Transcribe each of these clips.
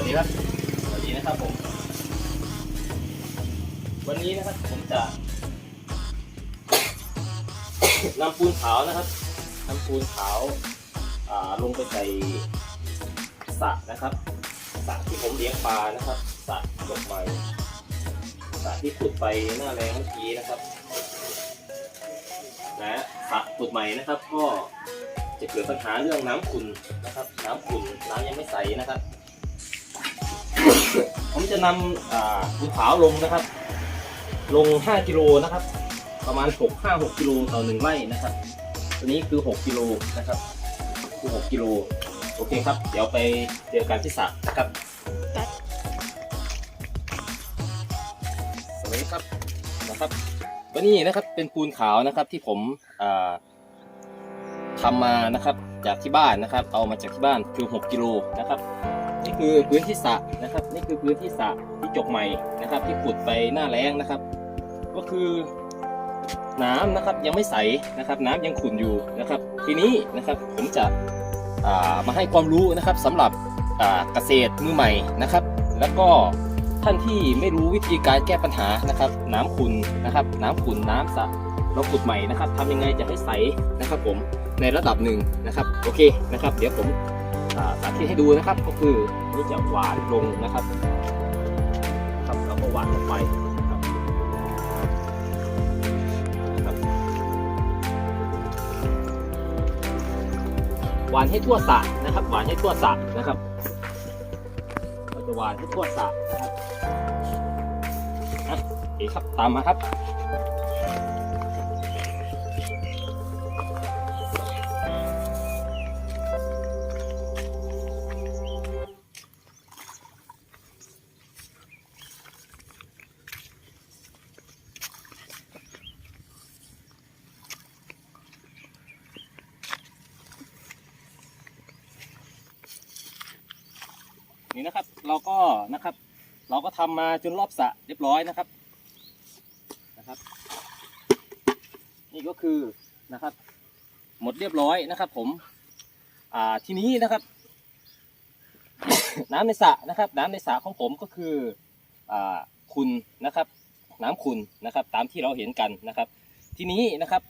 วัสดีครับ สวัสดีนะครับผม วันนี้นะครับผมจะนำปูนขาวนะครับนำปูนขาวาลงไปใส่สระนะครับสระที่ผมเลี้ยงปลานะครับสระดอกไม้สระที่ขุดไปหน้าแรงเมื่อกี้นะครับและสระขุดใหม่นะครับ ก็จะเกิดปัญหาเรื่องน้ำขุ่นนะครับ น้ำขุ่นน้ำยังไม่ใสนะครับ ผมจะนำภูเขาลงนะครับ ลง 5 กิโลนะครับ ประมาณ 6 5 6กิโลต่อหนึ่งไร่นะครับ ตัวนี้คือ 6 กิโลนะครับ คือ 6 กิโล โอเคครับ เดี๋ยวไปเจอกันที่สระนะครับ สวัสดีครับนะครับวันนี้นะครับเป็นปูนขาวนะครับที่ผมทำมานะครับจากที่บ้านนะครับ เอามาจากที่บ้านคือ 6 กิโลนะครับ นี่คือพื้นที่สระนะครับ นี่คือพื้นที่สระที่จกใหม่นะครับ ที่ขุดไปหน้าแล้งนะครับ ก็คือน้ำนะครับยังไม่ใสนะครับ น้ำยังขุ่นอยู่นะครับ ทีนี้นะครับผมจะามาให้ความรู้นะครับสำหรับเกษตรมือใหม่นะครับ แล้วก็ท่านที่ไม่รู้วิธีการแก้ปัญหานะครับ น้ำขุ่นนะครับ น้ำขุ่นน้ำสระเราขุดใหม่นะครับทำยังไงจะให้ใสนะครับผมในระดับหนึ่งนะครับ โอเคนะครับ เดี๋ยวผม สาธิตให้ดูนะครับ ก็คือนี่จะหวานลงนะครับครับแล้วก็หวานลงไปครับหวานให้ทั่วสระนะครับ หวานให้ทั่วสระนะครับเราจะหวานให้ทั่วสระนะครับโอเคครับตามมาครับ นี่นะครับ เราก็นะครับ เราก็ทำมาจนรอบสระเรียบร้อยนะครับนะครับ นี่ก็คือนะครับ หมดเรียบร้อยนะครับ ผมอ่าทีนี้นะครับ น้ำในสระนะครับ น้ำในสระของผมก็คืออ่าคุณนะครับ น้ำคุณนะครับ ตามที่เราเห็นกันนะครับ ทีนี้นะครับ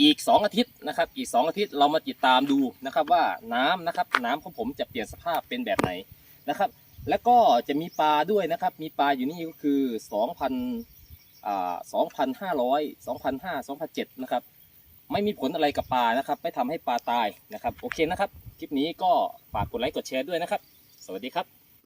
อีก 2 อาทิตย์นะครับ อีก 2 อาทิตย์เรามาติดตามดูนะครับว่าน้ำนะครับน้ำของผมจะเปลี่ยนสภาพเป็นแบบไหนนะครับ แล้วก็จะมีปลาด้วยนะครับ มีปลาอยู่นี่ก็คือ2,000อ่า2,500 2,500 2,007นะครับไม่มีผลอะไรกับปลานะครับ ไม่ทำให้ปลาตายนะครับ โอเคนะครับ คลิปนี้ก็ฝากกดไลค์กดแชร์ด้วยนะครับ สวัสดีครับ